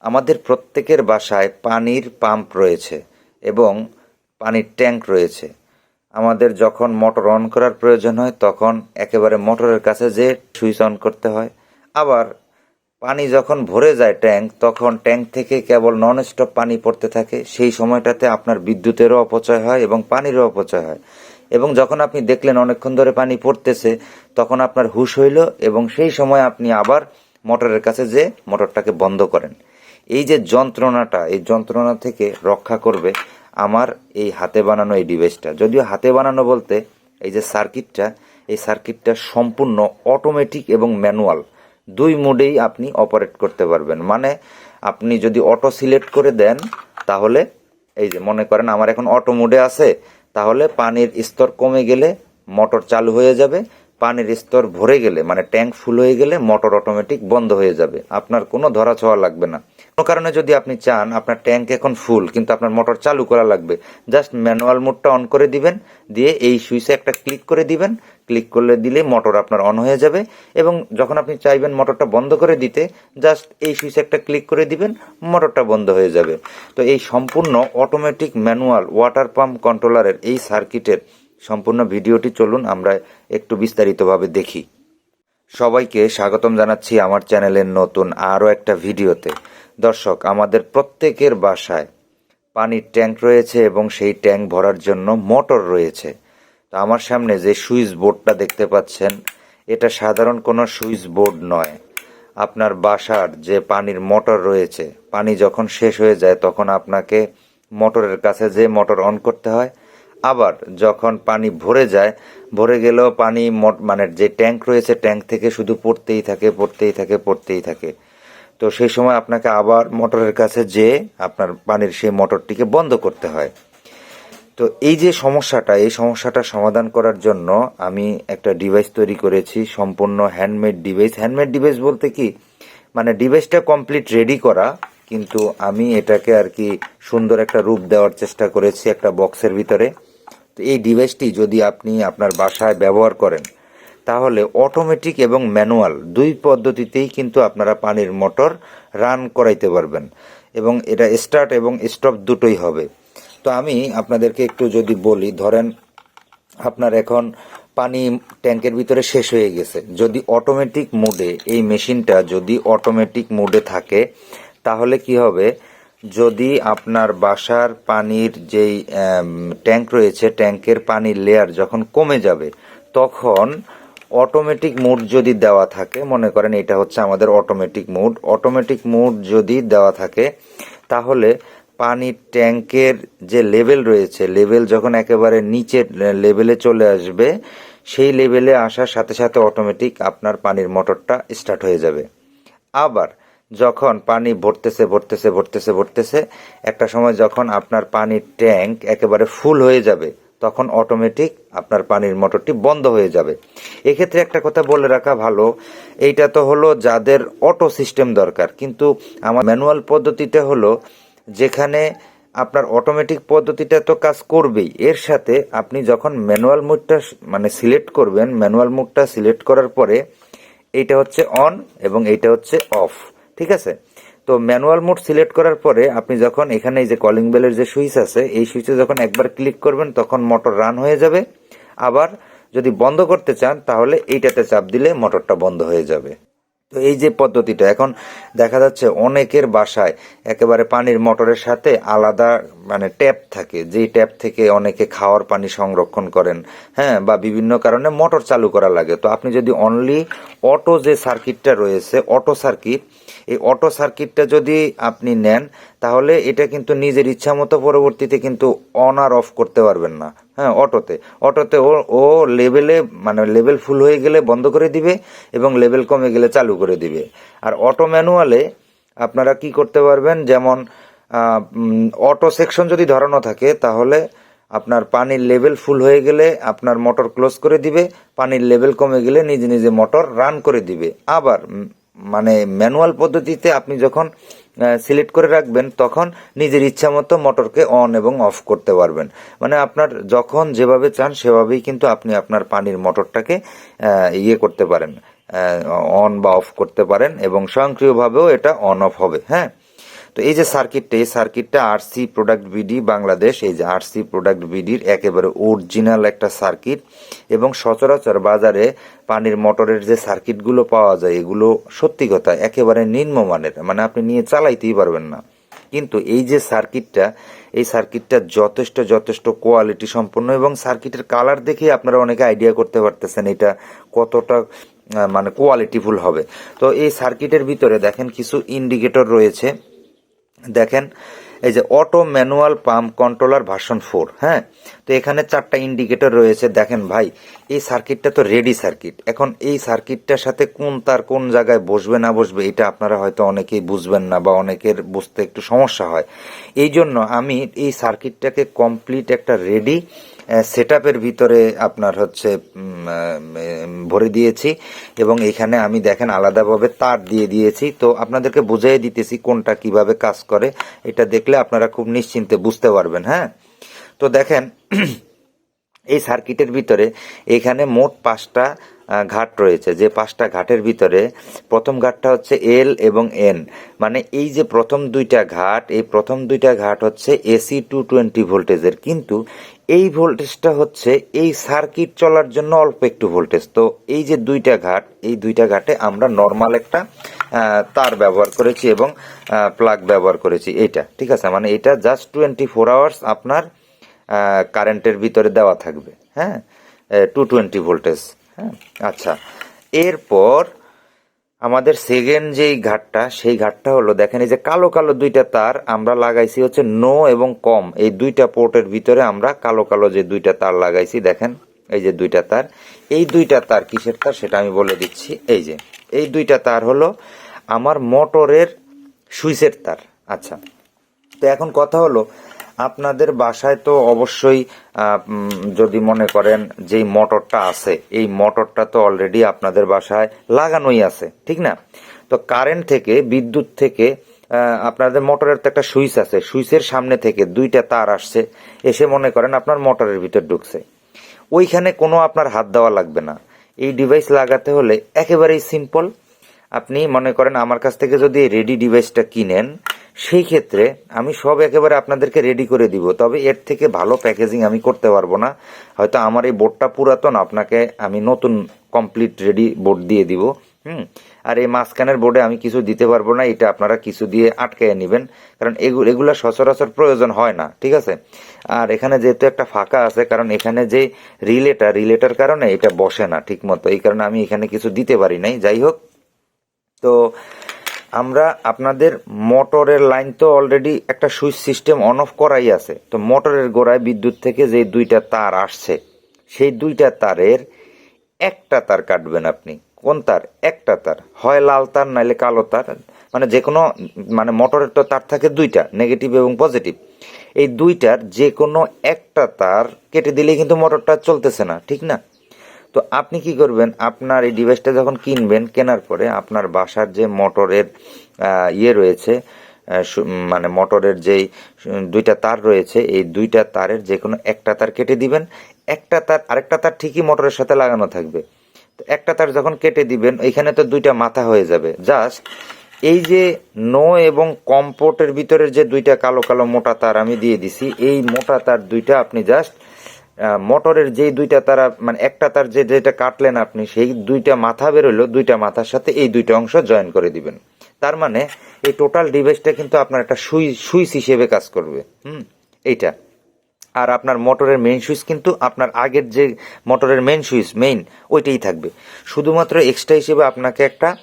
আমাদের প্রত্যেকের বাসায় পানির পাম্প রয়েছে এবং পানির ট্যাঙ্ক রয়েছে। আমাদের যখন মোটর অন করার প্রয়োজন হয়, তখন একেবারে মোটরের কাছে যে সুইচ অন করতে হয়। আবার পানি যখন ভরে যায় ট্যাঙ্ক, তখন ট্যাঙ্ক থেকে কেবল নন স্টপ পানি পড়তে থাকে। সেই সময়টাতে আপনার বিদ্যুতেরও অপচয় হয় এবং পানিরও অপচয় হয়। এবং যখন আপনি দেখলেন অনেকক্ষণ ধরে পানি পড়তেছে, তখন আপনার হুশ হইল এবং সেই সময় আপনি আবার মোটরের কাছে যে মোটরটাকে বন্ধ করেন। এই যে যন্ত্রণাটা, এই যন্ত্রণা থেকে রক্ষা করবে আমার এই হাতে বানানো এই ডিভাইসটা। যদিও হাতে বানানো বলতে এই যে সার্কিটটা, এই সার্কিটটা সম্পূর্ণ অটোমেটিক এবং ম্যানুয়াল। দুই মোডেই আপনি অপারেট করতে পারবেন। মানে আপনি যদি অটো সিলেক্ট করে দেন, তাহলে এই যে মনে করেন আমার এখন অটো মোডে আছে, তাহলে পানির স্তর কমে গেলে মোটর চালু হয়ে যাবে, পানির স্তর ভরে গেলে মানে ট্যাঙ্ক ফুল হয়ে গেলে মোটর অটোমেটিক বন্ধ হয়ে যাবে। আপনার কোনো ধরা ছোঁয়া লাগবে না। কোনো কারণে যদি আপনি চান আপনার ট্যাঙ্ক এখন ফুল, কিন্তু আপনার মোটর চালু করা লাগবে, জাস্ট ম্যানুয়াল মোডটা অন করে দিবেন, দিয়ে এই সুইচে একটা ক্লিক করে দিবেন, ক্লিক করলে দিলে মোটর আপনার অন হয়ে যাবে, এবং যখন আপনি চাইবেন মোটরটা বন্ধ করে দিতে, জাস্ট এই সুইচে একটা ক্লিক করে দিবেন, মোটরটা বন্ধ হয়ে যাবে। তো এই সম্পূর্ণ অটোমেটিক ম্যানুয়াল ওয়াটার পাম্প কন্ট্রোলারের এই সার্কিটের সম্পূর্ণ ভিডিওটি চলুন আমরা একটু বিস্তারিতভাবে দেখি। সবাইকে স্বাগতম জানাচ্ছি আমার চ্যানেলের নতুন আরও একটা ভিডিওতে। দর্শক, আমাদের প্রত্যেকের বাসায় পানির ট্যাঙ্ক রয়েছে এবং সেই ট্যাঙ্ক ভরার জন্য মোটর রয়েছে। তো আমার সামনে যে সুইচ বোর্ডটা দেখতে পাচ্ছেন, এটা সাধারণ কোনো সুইচ বোর্ড নয়। আপনার বাসার যে পানির মোটর রয়েছে, পানি যখন শেষ হয়ে যায় তখন আপনাকে মোটরের কাছে যে মোটর অন করতে হয়, আবার যখন পানি ভরে যায়, ভরে গেলেও পানি মানে যে ট্যাঙ্ক রয়েছে, ট্যাঙ্ক থেকে শুধু পড়তেই থাকে পড়তেই থাকে পড়তেই থাকে। তো সেই সময় আপনাকে আবার মোটরের কাছে যেয়ে আপনার পানির সেই মোটরটিকে বন্ধ করতে হয়। তো এই যে সমস্যাটা, এই সমস্যাটা সমাধান করার জন্য আমি একটা ডিভাইস তৈরি করেছি, সম্পূর্ণ হ্যান্ডমেড ডিভাইস হ্যান্ডমেড ডিভাইস বলতে কি? মানে ডিভাইসটা কমপ্লিট রেডি করা, কিন্তু আমি এটাকে আর কি সুন্দর একটা রূপ দেওয়ার চেষ্টা করেছি একটা বক্সের ভিতরে। তো এই ডিভাইসটি যদি আপনি আপনার বাসায় ব্যবহার করেন তাহলে অটোমেটিক এবং ম্যানুয়াল দুই পদ্ধতিতেই কিন্তু আপনারা পানির মোটর রান করাইতে পারবেন এবং এটা স্টার্ট এবং স্টপ দুটোই হবে। তো আমি আপনাদেরকে একটু যদি বলি, ধরেন আপনার এখন পানি ট্যাঙ্কের ভিতরে শেষ হয়ে গেছে। যদি অটোমেটিক মোডে এই মেশিনটা যদি অটোমেটিক মোডে থাকে, তাহলে কি হবে? যদি আপনার বাসার পানির যেই ট্যাঙ্ক রয়েছে, ট্যাঙ্কের পানির লেয়ার যখন কমে যাবে, তখন অটোমেটিক মুড যদি দেওয়া থাকে, মনে করেন এটা হচ্ছে আমাদের অটোমেটিক মুড অটোমেটিক মুড যদি দেওয়া থাকে, তাহলে পানির ট্যাঙ্কের যে লেভেল রয়েছে লেভেল যখন একেবারে নিচের লেভেলে চলে আসবে, সেই লেভেলে আসার সাথে সাথে অটোমেটিক আপনার পানির মোটরটা স্টার্ট হয়ে যাবে। আবার যখন পানি ভরতেছে ভরতেছে ভরতেছে ভরতেছে, একটা সময় যখন আপনার পানির ট্যাঙ্ক একেবারে ফুল হয়ে যাবে তখন অটোমেটিক আপনার পানির মোটরটি বন্ধ হয়ে যাবে। এক্ষেত্রে একটা কথা বলে রাখা ভালো, এইটা তো হলো যাদের অটো সিস্টেম দরকার। কিন্তু আমার ম্যানুয়াল পদ্ধতিতে হলো যেখানে আপনার অটোমেটিক পদ্ধতিটা তো কাজ করবেই। এর সাথে আপনি যখন ম্যানুয়াল মুডটা মানে সিলেক্ট করবেন ম্যানুয়াল মুডটা সিলেক্ট করার পরে এইটা হচ্ছে অন এবং এইটা হচ্ছে অফ ঠিক আছে? তো ম্যানুয়াল মোড সিলেক্ট করার পরে আপনি যখন এখানে এই যে কলিং বেলের যে সুইচ আছে, এই সুইচে যখন একবার ক্লিক করবেন, তখন মোটর রান হয়ে যাবে। আবার যদি বন্ধ করতে চান, তাহলে এইটাতে চাপ দিলে মোটরটা বন্ধ হয়ে যাবে। তো এই যে পদ্ধতিটা, এখন দেখা যাচ্ছে অনেকের বাসায় একেবারে পানির মোটরের সাথে আলাদা মানে ট্যাপ থাকে। যেই ট্যাপ থেকে অনেকে খাওয়ার পানি সংরক্ষণ করেন হ্যাঁ বা বিভিন্ন কারণে মোটর চালু করা লাগে। তো আপনি যদি অনলি অটো যে সার্কিটটা রয়েছে অটো সার্কিট এই অটো সার্কিটটা যদি আপনি নেন, তাহলে এটা কিন্তু নিজের ইচ্ছা মতো পরবর্তীতে কিন্তু অন আর অফ করতে পারবেন না। হ্যাঁ অটোতে। অটোতে ও ও লেভেলে মানে লেভেল ফুল হয়ে গেলে বন্ধ করে দিবে এবং লেভেল কমে গেলে চালু করে দিবে। আর অটো ম্যানুয়ালে আপনারা কি করতে পারবেন, যেমন অটো সেকশন যদি ধরানো থাকে, তাহলে আপনার পানির লেভেল ফুল হয়ে গেলে আপনার মোটর ক্লোজ করে দিবে, পানির লেভেল কমে গেলে নিজে নিজে মোটর রান করে দিবে। আবার মানে ম্যানুয়াল পদ্ধতিতে আপনি যখন সিলেক্ট করে রাখবেন, তখন নিজের ইচ্ছা মতো মোটরকে অন এবং অফ করতে পারবেন। মানে আপনার যখন যেভাবে চান, সেভাবেই কিন্তু আপনি আপনার পানির মোটরটাকে ইয়ে করতে পারেন অন বা অফ করতে পারেন এবং স্বয়ংক্রিয়ভাবেও এটা অন অফ হবে হ্যাঁ? তো এই যে সার্কিটটা, এই সার্কিটটা আরসি প্রোডাক্ট বিডি বাংলাদেশ, এই যে আরসি প্রোডাক্ট বিডির একেবারে অরিজিনাল একটা সার্কিট এবং সচরাচর বাজারে পানির মোটরের যে সার্কিটগুলো পাওয়া যায়, এগুলো সত্যি কথা একেবারে নিম্নমানের মানে আপনি নিয়ে চালাইতেই পারবেন না। কিন্তু এই যে সার্কিটটা, এই সার্কিটটা যথেষ্ট যথেষ্ট কোয়ালিটি সম্পন্ন এবং সার্কিটের কালার দেখে আপনারা অনেকে আইডিয়া করতে পারতেছেন এটা কতটা মানে কোয়ালিটিফুল হবে। তো এই সার্কিটের ভিতরে দেখেন কিছু ইন্ডিকেটর রয়েছে। দেখেন, এই যে auto manual pump controller version four হ্যাঁ? তো এখানে চারটা ইন্ডিকেটর রয়েছে। দেখেন ভাই, এই সার্কিটটা তো রেডি সার্কিট। এখন এই সার্কিটটার সাথে কোন তার কোন জায়গায় বসবে না বসবে, এটা আপনারা হয়তো অনেকেই বুঝবেন না বা অনেকের বুঝতে একটু সমস্যা হয়। এই জন্য আমি এই সার্কিটটাকে কমপ্লিট একটা রেডি সেট ভিতরে আপনার হচ্ছে ভরে দিয়েছি এবং এখানে আমি দেখেন আলাদাভাবে তার দিয়ে দিয়েছি। তো আপনাদেরকে বুঝিয়ে দিতেছি কোনটা কীভাবে কাজ করে। এটা দেখলে আপনারা খুব নিশ্চিন্তে বুঝতে পারবেন হ্যাঁ? তো দেখেন, এই সার্কিটের ভিতরে এখানে মোট পাঁচটা ঘাট রয়েছে। যে পাঁচটা ঘাটের ভিতরে প্রথম ঘাটটা হচ্ছে এল এবং এন মানে এই যে প্রথম দুইটা ঘাট, এই প্রথম দুইটা ঘাট হচ্ছে এসি টু টোয়েন্টি ভোল্টেজের কিন্তু এই ভোল্টেজটা হচ্ছে এই সার্কিট চলার জন্য অল্প একটু ভোল্টেজ। তো এই যে দুইটা ঘাট, এই দুইটা ঘাটে আমরা নর্মাল একটা তার ব্যবহার করেছি এবং প্লাগ ব্যবহার করেছি। এইটা ঠিক আছে? মানে এটা জাস্ট টোয়েন্টি ফোর আওয়ার্স আপনার কারেন্টের ভিতরে দেওয়া থাকবে। হ্যাঁ? টু টোয়েন্টি ভোল্টেজ হ্যাঁ? আচ্ছা। এরপর আমাদের সেকেন্ড যেই ঘাটটা, সেই ঘাটটা হলো, দেখেন এই যে কালো কালো দুইটা তার আমরা লাগাইছি হচ্ছে নো এবং কম। এই দুইটা পোর্টের ভিতরে আমরা কালো কালো যে দুইটা তার লাগাইছি, দেখেন এই যে দুইটা তার। এই দুইটা তার কিসের তার সেটা আমি বলে দিচ্ছি। এই যে, এই দুইটা তার হলো আমার মোটরের সুইচের তার। আচ্ছা তো এখন কথা হলো আপনাদের বাসায় তো অবশ্যই যদি মনে করেন যেই মোটরটা আছে, এই মোটরটা তো অলরেডি আপনাদের বাসায় লাগানোই আছে, ঠিক না? তো কারেন্ট থেকে, বিদ্যুৎ থেকে আপনাদের মোটরের তো একটা সুইচ আছে, সুইচের সামনে থেকে দুইটা তার আসছে, এসে মনে করেন আপনার মোটরের ভিতর ঢুকছে। ওইখানে কোনো আপনার হাত দেওয়া লাগবে না। এই ডিভাইস লাগাতে হলে একেবারেই সিম্পল আপনি মনে করেন আমার কাছ থেকে যদি রেডি ডিভাইসটা কিনেন সেই ক্ষেত্রে আমি সব একেবারে আপনাদেরকে রেডি করে দিব, তবে এর থেকে ভালো প্যাকেজিং আমি করতে পারব না। হয়তো আমার এই বোর্ডটা পুরাতন, আপনাকে আমি নতুন কমপ্লিট রেডি বোর্ড দিয়ে দিব, হুম? আর এই মাঝখানের বোর্ডে আমি কিছু দিতে পারব না, এটা আপনারা কিছু দিয়ে আটকায় নেবেন, কারণ এগুলো এগুলো সচরাচর প্রয়োজন হয় না, ঠিক আছে? আর এখানে যেহেতু একটা ফাঁকা আছে, কারণ এখানে যে রিলেটা, রিলেটার কারণে এটা বসে না ঠিক মতো এই কারণে আমি এখানে কিছু দিতে পারি নাই। যাই হোক, তো আমরা আপনাদের মোটরের লাইন তো অলরেডি একটা সুইচ সিস্টেম অন অফ করাই আছে। তো মোটরের গোড়ায় বিদ্যুৎ থেকে যে দুইটা তার আসছে, সেই দুইটা তারের একটা তার কাটবেন আপনি। কোন তার? একটা তার। হয় লাল তার, নাইলে কালো তার। মানে যে কোনো মানে মোটরের তো তার থাকে দুইটা নেগেটিভ এবং পজিটিভ এই দুইটার যে কোনো একটা তার কেটে দিলেই কিন্তু মোটরটা চলতেছে না, ঠিক না? তো আপনি কি করবেন? আপনার এই ডিভাইসটা যখন কিনবেন, কেনার পরে আপনার বাসার যে মোটরের ইয়ে রয়েছে মানে মোটরের যেই দুইটা তার রয়েছে, এই দুইটা তারের যে কোনো একটা তার কেটে দিবেন। একটা তার, আরেকটা তার ঠিকই মোটরের সাথে লাগানো থাকবে। তো একটা তার যখন কেটে দিবেন এখানে তো দুইটা মাথা হয়ে যাবে। জাস্ট এই যে নো এবং কম্পোর্টের ভিতরের যে দুইটা কালো কালো মোটা তার আমি দিয়ে দিছি, এই মোটা তার দুইটা আপনি জাস্ট মোটরের যে দুইটা তারা মানে একটা তার যে যেটা কাটলেন আপনি, সেই দুইটা মাথা বেরোলো, দুইটা মাথার সাথে এই দুইটা অংশ জয়েন করে দিবেন। তার মানে এই টোটাল ডিভাইসটা কিন্তু আপনার একটা সুই, সুইচ হিসেবে কাজ করবে। হুম, এইটা। আর আপনার মোটরের মেইন সুইচ কিন্তু আপনার আগের যে মোটরের মেইন সুইচ মেইন ওইটাই থাকবে। শুধুমাত্র এক্সট্রা হিসেবে আপনাকে একটা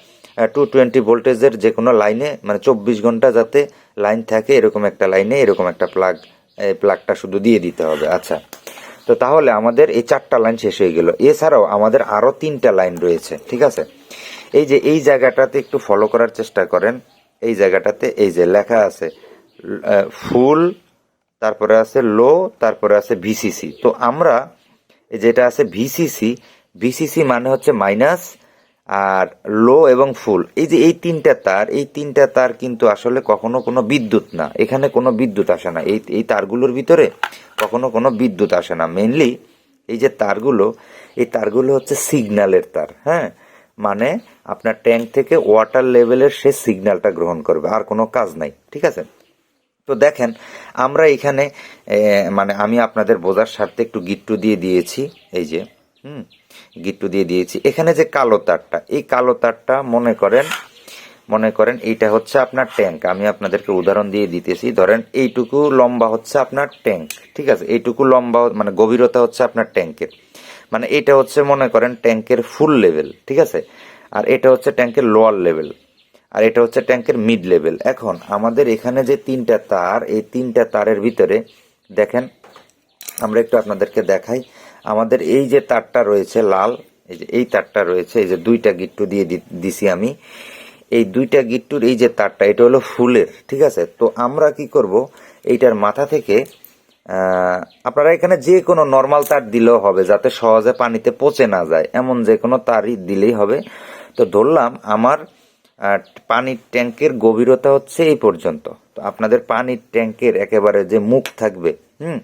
টু টোয়েন্টি ভোল্টেজের যে কোনো লাইনে মানে চব্বিশ ঘণ্টা যাতে লাইন থাকে, এরকম একটা লাইনে এরকম একটা প্লাগ এই প্লাগটা শুধু দিয়ে দিতে হবে। আচ্ছা। তো তাহলে আমাদের এই চারটা লাইন শেষ হয়ে গেল। এছাড়াও আমাদের আরও তিনটা লাইন রয়েছে, ঠিক আছে? এই যে এই জায়গাটাতে একটু ফলো করার চেষ্টা করেন। এই জায়গাটাতে এই যে লেখা আছে ফুল, তারপরে আছে লো, তারপরে আছে ভিসিসি তো আমরা যেটা আছে ভিসিসি ভিসিসি মানে হচ্ছে মাইনাস আর লো এবং ফুল। এই যে এই তিনটা তার, এই তিনটা তার কিন্তু আসলে কখনো কোনো বিদ্যুৎ না। এখানে কোনো বিদ্যুৎ আসে না। এই এই তারগুলোর ভিতরে কখনো কোনো বিদ্যুৎ আসে না। মেনলি এই যে তারগুলো, এই তারগুলো হচ্ছে সিগন্যালের তার হ্যাঁ? মানে আপনার ট্যাঙ্ক থেকে ওয়াটার লেভেলের সে সিগন্যালটা গ্রহণ করবে, আর কোনো কাজ নাই, ঠিক আছে? তো দেখেন, আমরা এখানে মানে আমি আপনাদের বোঝার স্বার্থে একটু গিট্টু দিয়ে দিয়েছি, এই যে, হুম? গিট্টু দিয়ে দিয়েছি। এখানে যে কালো তারটা, এই কালো তারটা মনে করেন মনে করেন এইটা হচ্ছে আপনার ট্যাঙ্ক। আমি আপনাদেরকে উদাহরণ দিয়ে দিতেছি। ধরেন এইটুকু লম্বা হচ্ছে আপনার ট্যাঙ্ক, ঠিক আছে? এইটুকু লম্বা মানে গভীরতা হচ্ছে আপনার ট্যাঙ্কের। মানে এটা হচ্ছে মনে করেন ট্যাঙ্কের ফুল লেভেল, ঠিক আছে? আর এটা হচ্ছে ট্যাঙ্কের লোয়ার লেভেল, আর এটা হচ্ছে ট্যাঙ্কের মিড লেভেল। এখন আমাদের এখানে যে তিনটা তার, এই তিনটা তারের ভিতরে দেখেন, আমরা একটু আপনাদেরকে দেখাই। আমাদের এই যে তারটা রয়েছে লাল, এই যে এই তারটা রয়েছে, এই যে দুইটা গিট্টু দিয়ে দিছি আমি। এই দুইটা গিট্টুর এই যে তারটা, এটা হলো ফুলের, ঠিক আছে? তো আমরা কি করব? এইটার মাথা থেকে আপনারা এখানে যে কোনো নর্মাল তার দিলেও হবে, যাতে সহজে পানিতে পচে না যায়। এমন যে কোনো তারই দিলেই হবে। তো ধরলাম, আমার পানির ট্যাঙ্কের গভীরতা হচ্ছে এই পর্যন্ত। তো আপনাদের পানির ট্যাঙ্কের একেবারে যে মুখ থাকবে, হুম?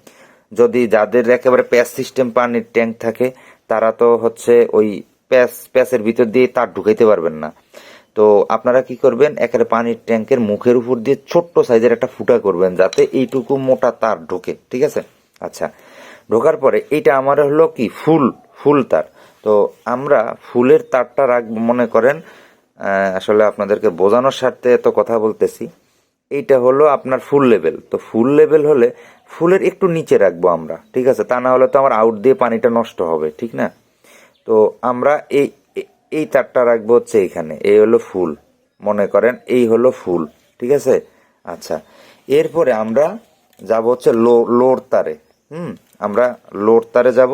যদি যাদের একেবারে প্যাচ সিস্টেম পানির ট্যাঙ্ক থাকে, তারা তো হচ্ছে ওই প্যাচ, প্যাচের ভিতর দিয়ে তার ঢুকাইতে পারবেন না। তো আপনারা কি করবেন, একেবারে পানির ট্যাঙ্কের মুখের উপর দিয়ে ছোট্ট সাইজের একটা ফুটা করবেন, যাতে এইটুকু মোটা তার ঢোকে, ঠিক আছে? আচ্ছা ঢোকার পরে এইটা আমার হলো কি, ফুল ফুল তার। তো আমরা ফুলের তারটা রাখব, মনে করেন আসলে আপনাদেরকে বোঝানোর স্বার্থে এত কথা বলতেছি। এইটা হলো আপনার ফুল লেভেল। তো ফুল লেভেল হলে ফুলের একটু নিচে রাখব আমরা, ঠিক আছে? তা না হলে তো আমার আউট দিয়ে পানিটা নষ্ট হবে, ঠিক না? তো আমরা এই এই তারটা রাখব হচ্ছে এইখানে এই হলো ফুল। মনে করেন এই হলো ফুল, ঠিক আছে? আচ্ছা এরপরে আমরা যাব হচ্ছে লো, লোর তারে। হুম, আমরা লোর তারে যাব।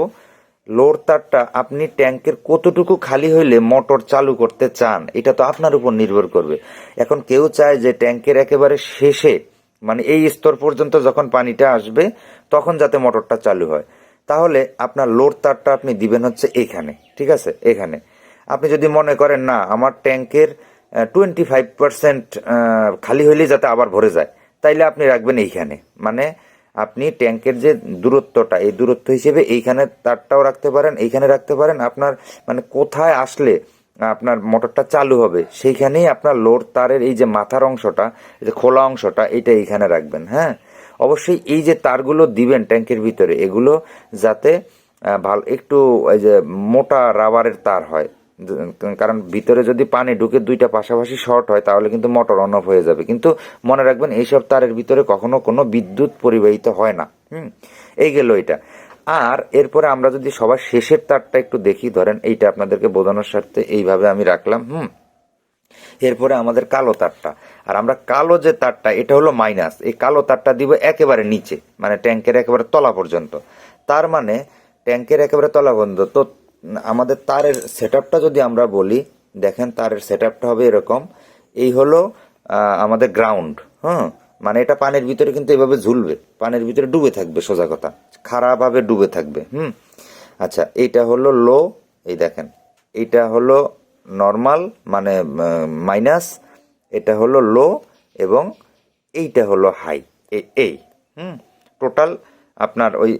লোর তারটা আপনি ট্যাঙ্কের কতটুকু খালি হইলে মোটর চালু করতে চান, এটা তো আপনার উপর নির্ভর করবে। এখন কেউ চায় যে ট্যাঙ্কের একেবারে শেষে মানে এই স্তর পর্যন্ত যখন পানিটা আসবে, তখন যাতে মোটরটা চালু হয়। তাহলে আপনার লোড তারটা আপনি দিবেন হচ্ছে এখানে, ঠিক আছে? এখানে। আপনি যদি মনে করেন, না, আমার ট্যাঙ্কের টোয়েন্টি ফাইভ পার্সেন্ট খালি হইলে যাতে আবার ভরে যায়, তাইলে আপনি রাখবেন এইখানে। মানে আপনি ট্যাঙ্কের যে দূরত্বটা, এই দূরত্ব হিসেবে এইখানে তারটাও রাখতে পারেন, এইখানে রাখতে পারেন। আপনার মানে কোথায় আসলে আপনার মোটরটা চালু হবে, সেইখানেই আপনার লোড তারের এই যে মাথার অংশটা, এই যে খোলা অংশটা এটা এইখানে রাখবেন হ্যাঁ? অবশ্যই এই যে তারগুলো দিবেন ট্যাঙ্কের ভিতরে, এগুলো যাতে ভালো, একটু এই যে মোটা রাবারের তার হয়। কারণ ভিতরে যদি পানি ঢুকে দুইটা পাশাপাশি শর্ট হয়, তাহলে কিন্তু মোটর অন হয়ে যাবে। কিন্তু মনে রাখবেন এইসব তারের ভিতরে কখনো কোনো বিদ্যুৎ পরিবাহিত হয় না। হুম? এই গেল এটা। আর এরপরে আমরা যদি সবার শেষের তারটা একটু দেখি, ধরেন এইটা আপনাদেরকে বোঝানোর স্বার্থে এইভাবে আমি রাখলাম, হুম? এরপরে আমাদের কালো তারটা। আর আমরা কালো যে তারটা, এটা হলো মাইনাস এই কালো তারটা দিব একেবারে নিচে মানে ট্যাঙ্কের একেবারে তলা পর্যন্ত। তার মানে ট্যাঙ্কের একেবারে তলা পর্যন্ত। তো আমাদের তারের সেট যদি আমরা বলি, দেখেন তারের সেট হবে এরকম। এই হলো আমাদের গ্রাউন্ড হ্যাঁ মানে এটা পানির ভিতরে কিন্তু এভাবে ঝুলবে, পানির ভিতরে ডুবে থাকবে, সোজা কথা। খারাপভাবে ডুবে থাকবে, হুম? আচ্ছা এইটা হলো লো এই দেখেন। এইটা হলো নর্মাল মানে মাইনাস এটা হলো লো এবং এইটা হলো হাই এই, হুম? টোটাল আপনার ওই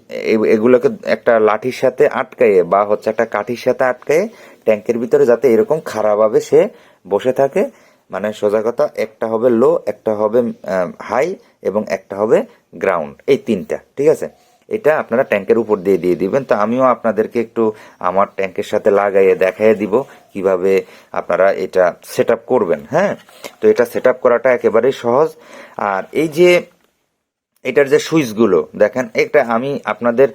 এগুলোকে একটা লাঠির সাথে আটকায়ে বা হচ্ছে একটা কাঠির সাথে আটকায়ে ট্যাঙ্কের ভিতরে যাতে এরকম খারাপভাবে সে বসে থাকে। মানে সোজা কথা, একটা হবে লো একটা হবে হাই এবং একটা হবে গ্রাউন্ড এই তিনটা, ঠিক আছে? এটা আপনারা ট্যাঙ্কের উপর দিয়ে দিয়ে দিবেন। তো আমিও আপনাদেরকে একটু আমার ট্যাঙ্কের সাথে লাগাইয়ে দেখাইয়ে দিব কীভাবে আপনারা এটা সেট করবেন হ্যাঁ? তো এটা সেট করাটা একেবারেই সহজ। আর এই যে এটার যে সুইচগুলো, দেখেন, এটা আমি আপনাদের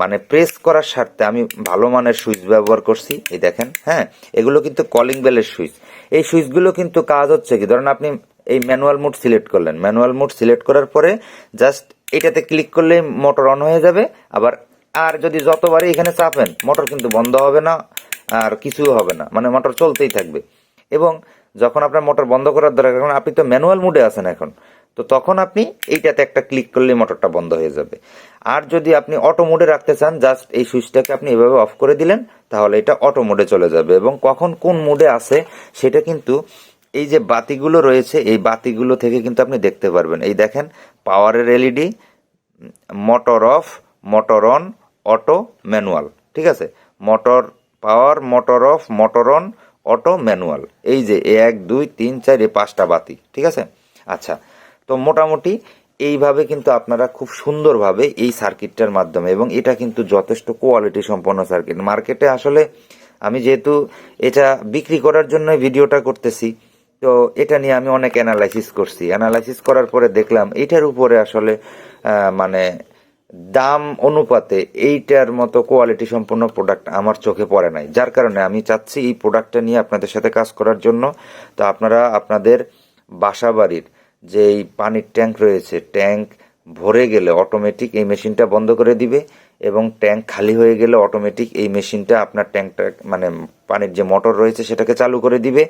মানে প্রেস করার স্বার্থে আমি ভালো মানের সুইচ ব্যবহার করছি, এই দেখেন হ্যাঁ এগুলো কিন্তু কলিং বেলের সুইচ। এই সুইচগুলো কিন্তু কাজ হচ্ছে কি, ধরেন আপনি এই ম্যানুয়াল মোড সিলেক্ট করলেন ম্যানুয়াল মোড সিলেক্ট করার পরে জাস্ট এটাতে ক্লিক করলে মোটর অন হয়ে যাবে, আবার আর যদি যতবারই এখানে চাপেন মোটর কিন্তু বন্ধ হবে না, আর কিছুও হবে না মানে মোটর চলতেই থাকবে। এবং যখন আপনার মোটর বন্ধ করার দরকার কারণ আপনি তো ম্যানুয়াল মোডে আছেন এখন তো তখন আপনি এইটাতে একটা ক্লিক করলে মোটরটা বন্ধ হয়ে যাবে। আর যদি আপনি অটো মোডে রাখতে চান জাস্ট এই সুইচটাকে আপনি এভাবে অফ করে দিলেন, তাহলে এটা অটো মোডে চলে যাবে। এবং কখন কোন মোডে আছে সেটা কিন্তু এই যে বাতিগুলো রয়েছে, এই বাতিগুলো থেকে কিন্তু আপনি দেখতে পারবেন। এই দেখেন পাওয়ারের LED motor off motor on auto manual ঠিক আছে? Motor power motor off motor on auto manual এই যে এক, দুই, তিন, চার, এই পাঁচটা বাতি, ঠিক আছে? আচ্ছা তো মোটামুটি এইভাবে কিন্তু আপনারা খুব সুন্দরভাবে এই সার্কিটটার মাধ্যমে এবং এটা কিন্তু যথেষ্ট কোয়ালিটি সম্পন্ন সার্কিট। মার্কেটে আসলে আমি যেহেতু এটা বিক্রি করার জন্য ভিডিওটা করতেছি, তো এটা নিয়ে আমি অনেক অ্যানালাইসিস করছি। অ্যানালাইসিস করার পরে দেখলাম এটার উপরে আসলে মানে দাম অনুপাতে এইটার মতো কোয়ালিটি সম্পন্ন প্রোডাক্ট আমার চোখে পড়ে নাই। যার কারণে আমি চাচ্ছি এই প্রোডাক্টটা নিয়ে আপনাদের সাথে কাজ করার জন্য। তো আপনারা, আপনাদের বাসা বাড়ির যে এই পানির ট্যাঙ্ক রয়েছে, ট্যাঙ্ক ভরে গেলে অটোমেটিক এই মেশিনটা বন্ধ করে দিবে এবং ট্যাঙ্ক খালি হয়ে গেলে অটোমেটিক এই মেশিনটা আপনার ট্যাঙ্কটা মানে পানির যে মোটর রয়েছে সেটাকে চালু করে দিবে।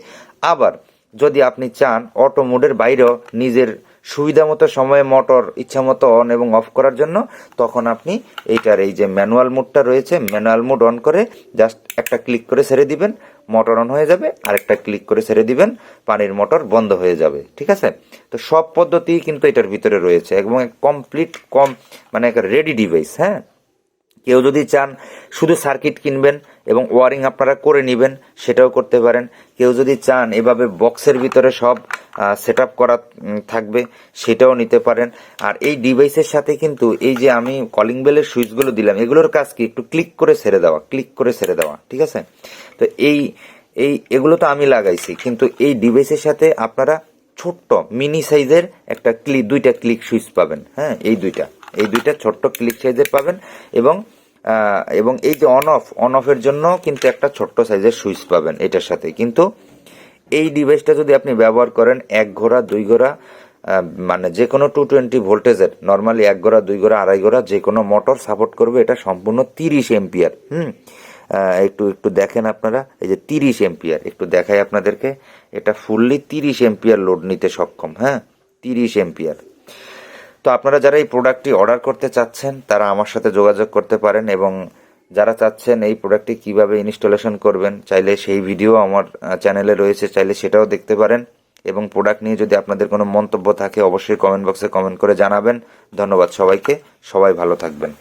আবার যদি আপনি চান অটো মোডের বাইরেও নিজের সুবিধা মতো সময়ে মোটর ইচ্ছা মতো অন এবং অফ করার জন্য, তখন আপনি এইটার এই যে ম্যানুয়াল মোডটা রয়েছে ম্যানুয়াল মোড অন করে জাস্ট একটা ক্লিক করে ছেড়ে দিবেন। মোটর অন হয়ে যাবে, আরেকটা ক্লিক করে ছেড়ে দিবেন, পানির মোটর বন্ধ হয়ে যাবে, ঠিক আছে? তো সব পদ্ধতি কিন্তু এটার ভিতরে রয়েছে, এবং কমপ্লিট কম মানে একটা রেডি ডিভাইস হ্যাঁ? কেউ যদি চান শুধু সার্কিট কিনবেন এবং ওয়ারিং আপনারা করে নেবেন, সেটাও করতে পারেন। কেউ যদি চান এভাবে বক্সের ভিতরে সব সেট আপ করা থাকবে, সেটাও নিতে পারেন। আর এই ডিভাইসের সাথে কিন্তু এই যে আমি কলিং বেলের সুইচগুলো দিলাম, এগুলোর কাজ কি? একটু ক্লিক করে ছেড়ে দেওয়া ক্লিক করে ছেড়ে দেওয়া, ঠিক আছে? তো এই এই, এগুলো তো আমি লাগাইছি। কিন্তু এই ডিভাইসের সাথে আপনারা ছোট্ট, মিনি সাইজের একটা ক্লিক দুইটা ক্লিক সুইচ পাবেন হ্যাঁ? এই দুইটা। এই দুইটা ছোট্ট ক্লিক সাইজের পাবেন এবং এবং এই যে অন অফ অন অফের জন্য কিন্তু একটা ছোট্ট সাইজের সুইচ পাবেন এটার সাথে। কিন্তু এই ডিভাইসটা যদি আপনি ব্যবহার করেন এক ঘোড়া, দুই ঘোড়া মানে যে কোনো টু টোয়েন্টি ভোল্টেজের নর্মালি এক ঘোড়া, দুই ঘোড়া, আড়াই ঘোড়া, যে কোনো মোটর সাপোর্ট করবে এটা সম্পূর্ণ তিরিশ এম্পিয়ার হুম? একটু একটু দেখেন আপনারা। এই যে তিরিশ এম্পিয়ার, একটু দেখাই আপনাদেরকে। এটা ফুললি তিরিশ এম্পিয়ার লোড নিতে সক্ষম হ্যাঁ? তিরিশ এম্পিয়ার। তো আপনারা যারা এই প্রোডাক্টটি অর্ডার করতে চাচ্ছেন, তারা আমার সাথে যোগাযোগ করতে পারেন এবং যারা চাচ্ছেন এই প্রোডাক্টটি কীভাবে ইনস্টলেশন করবেন, চাইলে সেই ভিডিও আমার চ্যানেলে রয়েছে, চাইলে সেটাও দেখতে পারেন। এবং প্রোডাক্ট নিয়ে যদি আপনাদের কোনো মন্তব্য থাকে, অবশ্যই কমেন্ট বক্সে কমেন্ট করে জানাবেন। ধন্যবাদ সবাইকে। সবাই ভালো থাকবেন।